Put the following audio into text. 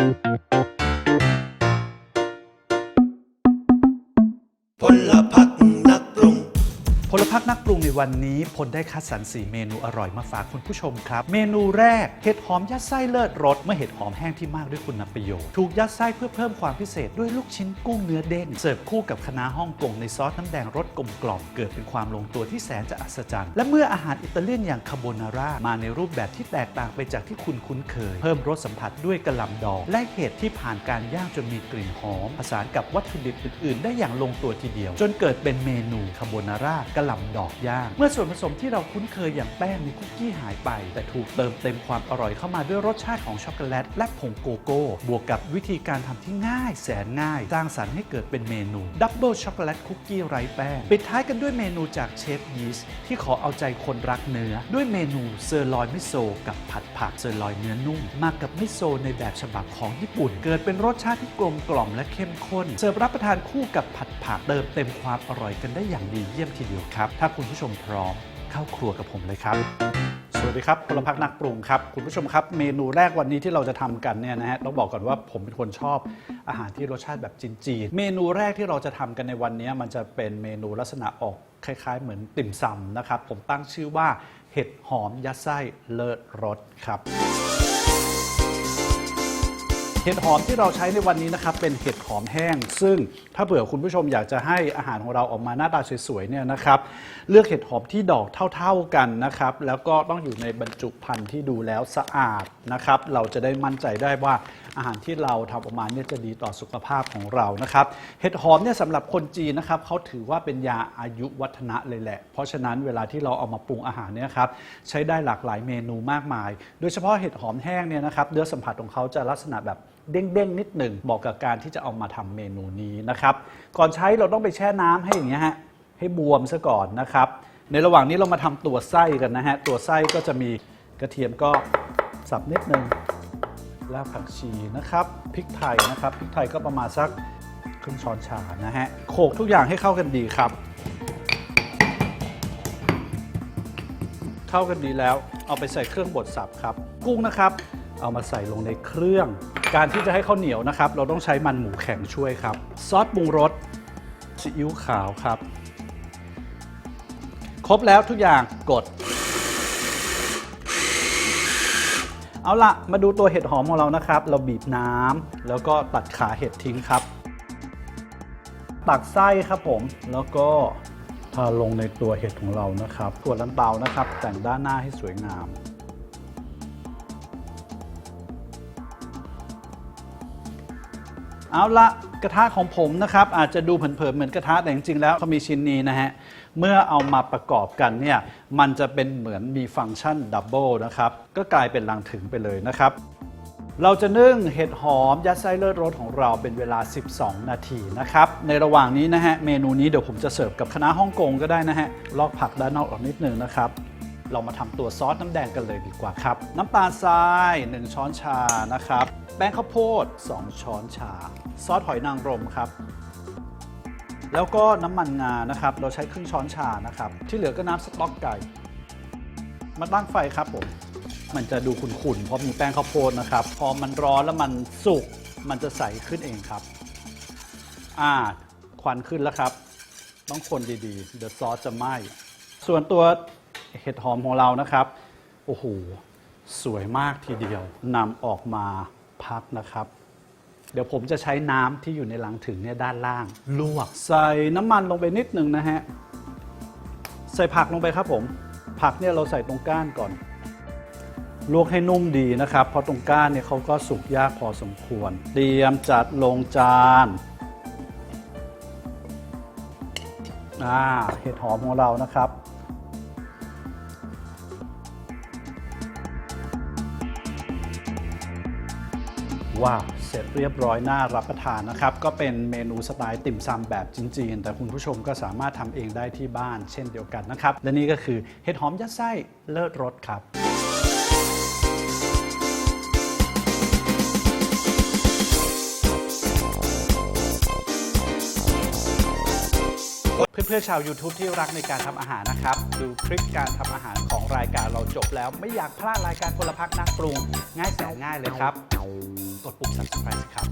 พ พักนักปรุงในวันนี้พลได้คัดสรร4เมนูอร่อยมาฝากคุณผู้ชมครับ เมนูแรกเห็ดหอมยัดไส้เลิศรสเมื่อเห็ดหอมแห้งที่มากด้วยคุณประโยชน์ถูกยัดไส้เพื่อเพิ่มความพิเศษด้วยลูกชิ้นกุ้งเนื้อเด้งเสิร์ฟคู่กับคะน้าฮ่องกงในซอสน้ำแดงรสกลมกล่อมเกิดเป็นความลงตัวที่แสนจะอัศจรรย์และเมื่ออาหารอิตาเลียนอย่างคาโบนาร่ามาในรูปแบบที่แตกต่างไปจากที่คุณคุ้นเคย เพิ่มรสสัมผัสด้วยกระหล่ำดอกและเห็ดที่ผ่านการย่างจนมีกลิ่นหอมผสานกับวัตถุดิบอื่นๆ ได้อย่างลงตัวทีเดียว จนเกิดเป็นเมนูคาโบนาร่ากระหล่ำดอกย่าง เมื่อส่วนผสมที่เราคุ้นเคยอย่างแป้งในคุกกี้หายไป แต่ถูกเติมเต็มความอร่อยเข้ามาด้วยรสชาติของช็อกโกแลตและผงโกโก้ บวกกับวิธีการทำที่ง่ายแสนง่าย สร้างสรรค์ให้เกิดเป็นเมนูดับเบิลช็อกโกแลตคุกกี้ไร้แป้ง ปิดท้ายกันด้วยเมนูจากเชฟยีสที่ขอเอาใจคนรักเนื้อ ด้วยเมนูเซอร์ลอยมิโซกับผัดผักเซอร์ลอยเนื้อนุ่มมากับมิโซในแบบฉบับของญี่ปุ่น เกิดเป็นรสชาติที่กลมกล่อมและเข้มข้น เสิร์ฟรับประทานคู่กับผัดผักเติมเต็มความอร่อยกันได้อย่างดีเยี่ยมทีเดียวครับถ้าคุณผู้ชมพร้อมเข้าครัวกับผมเลยครับ สวัสดีครับพลพักนักปรุงครับ คุณผู้ชมครับ เมนูแรกวันนี้ที่เราจะทำกันเนี่ยนะฮะต้องบอกก่อนว่าผมเป็นคนชอบอาหารที่รสชาติแบบจีนๆเมนูแรกที่เราจะทำกันในวันนี้มันจะเป็นเมนูลักษณะออกคล้าย ๆ เหมือนติ่มซำนะครับ ผมตั้งชื่อว่าเห็ดหอมยัดไส้เลิศรสครับ เห็ดหอมที่เราใช้ในวันนี้นะครับเป็นเห็ดหอมแห้ง ซึ่งถ้าเผื่อคุณผู้ชมอยากจะให้อาหารของเราออกมาหน้าตาสวยๆเนี่ยนะครับเลือกเห็ดหอมที่ดอกเท่า ๆกันนะครับแล้วก็ต้องอยู่ในบรรจุภัณฑ์ที่ดูแล้วสะอาดนะครับเราจะได้มั่นใจได้ว่าอาหารที่เราทำออกมาเนี่ยจะดีต่อสุขภาพของเรานะครับเห็ดหอมเนี่ยสำหรับคนจีนนะครับเขาถือว่าเป็นยาอายุวัฒนะเลยแหละ เพราะฉะนั้นเวลาที่เราเอามาปรุงอาหารเนี่ยครับใช้ได้หลากหลายเมนูมากมาย โดยเฉพาะเห็ดหอมแห้งเนี่ยนะครับเนื้อสัมผัสของเขาจะลักษณะแบบ เด้งๆนิดหนึ่งเหมาะกับการที่จะเอามาทำเมนูนี้นะครับ ก่อนใช้เราต้องไปแช่น้ำให้อย่างเงี้ยฮะให้บวมซะก่อนนะครับ ในระหว่างนี้เรามาทำตัวไส้กันนะฮะตัวไส้ก็จะมีกระเทียมก็สับนิดหนึ่งรากผักชีนะครับพริกไทยนะครับพริกไทยก็ประมาณสักครึ่งช้อนชานะฮะโขลกทุกอย่างให้เข้ากันดีครับ เข้ากันดีแล้วเอาไปใส่เครื่องบดสับครับ กุ้งนะครับ เอามาใส่ลงในเครื่อง การที่จะให้ข้าวเหนียวนะครับ เราต้องใช้มันหมูแข็งช่วยครับ ซอสปรุงรสซีอิ๊วขาวครับ ครบแล้วทุกอย่างกด เอาละมาดูตัวเห็ดหอมของเรานะครับ เราบีบน้ำแล้วก็ตัดขาเห็ดทิ้งครับ ตักไส้ครับผมแล้วก็ทาลงในตัวเห็ดของเรานะครับตัวลันเตานะครับ แต่งด้านหน้าให้สวยงาม เอาละกระทะของผมนะครับอาจจะดูเผินๆเหมือนกระทะแต่จริงๆแล้วเขามีชิ้นนี้นะฮะเมื่อเอามาประกอบกันเนี่ยมันจะเป็นเหมือนมีฟังก์ชันดับเบิลนะครับก็กลายเป็นลังถึงไปเลยนะครับเราจะนึ่งเห็ดหอมยัดไส้เลิศรสของเราเป็นเวลา 12 นาทีนะครับ ในระหว่างนี้นะฮะเมนูนี้เดี๋ยวผมจะเสิร์ฟกับคณะฮ่องกงก็ได้นะฮะลอกผักด้านนอกออกนิดนึงนะครับ เรามาทำตัวซอสน้ำแดงกันเลยดีกว่าครับ น้ำตาลทราย 1 ช้อนชานะครับ ป้งข้าวโพด 2 ช้อนชา ซอสหอยนางรมครับ แล้วก็น้ำมันงานะครับ เราใช้ครึ่งช้อนชานะครับ ที่เหลือก็น้ำสต๊อกไก่ มาตั้งไฟครับผม มันจะดูขุ่นๆเพราะมีแป้งข้าวโพดนะครับ พอมันร้อนแล้วมันสุก มันจะใสขึ้นเองครับ อ่า ควันขึ้นแล้วครับ ต้องคนดีๆ เดี๋ยวซอสจะไหม้ ส่วนตัวเห็ดหอมของเรานะครับ โอ้โห สวยมากทีเดียวนำออกมา พักนะครับ เดี๋ยวผมจะใช้น้ำที่อยู่ในลังถึงเนี่ยด้านล่าง ลวก ใส่น้ำมันลงไปนิดหนึ่งนะฮะ ใส่ผักลงไปครับผม ผักเนี่ยเราใส่ตรงก้านก่อน ลวกให้นุ่มดีนะครับ เพราะตรงก้านเนี่ยเขาก็สุกยากพอสมควร เตรียมจัดลงจานอ่าเห็ดหอมของเรานะครับ ว้าวเสร็จเรียบร้อยน่ารับประทานนะครับ ก็เป็นเมนูสไตล์ติ่มซำแบบจีนๆ แต่คุณผู้ชมก็สามารถทำเองได้ที่บ้านเช่นเดียวกันนะครับ และนี่ก็คือเห็ดหอมยัดไส้เลิศรสครับเพื่อนๆชาว YouTube ที่รักในการทำอาหารนะครับ ดูคลิปการทำอาหารของรายการเราจบแล้ว ไม่อยากพลาดรายการพลพักนักปรุง ง่ายแสนง่ายเลยครับ กดปุ่ม subscribe ครับ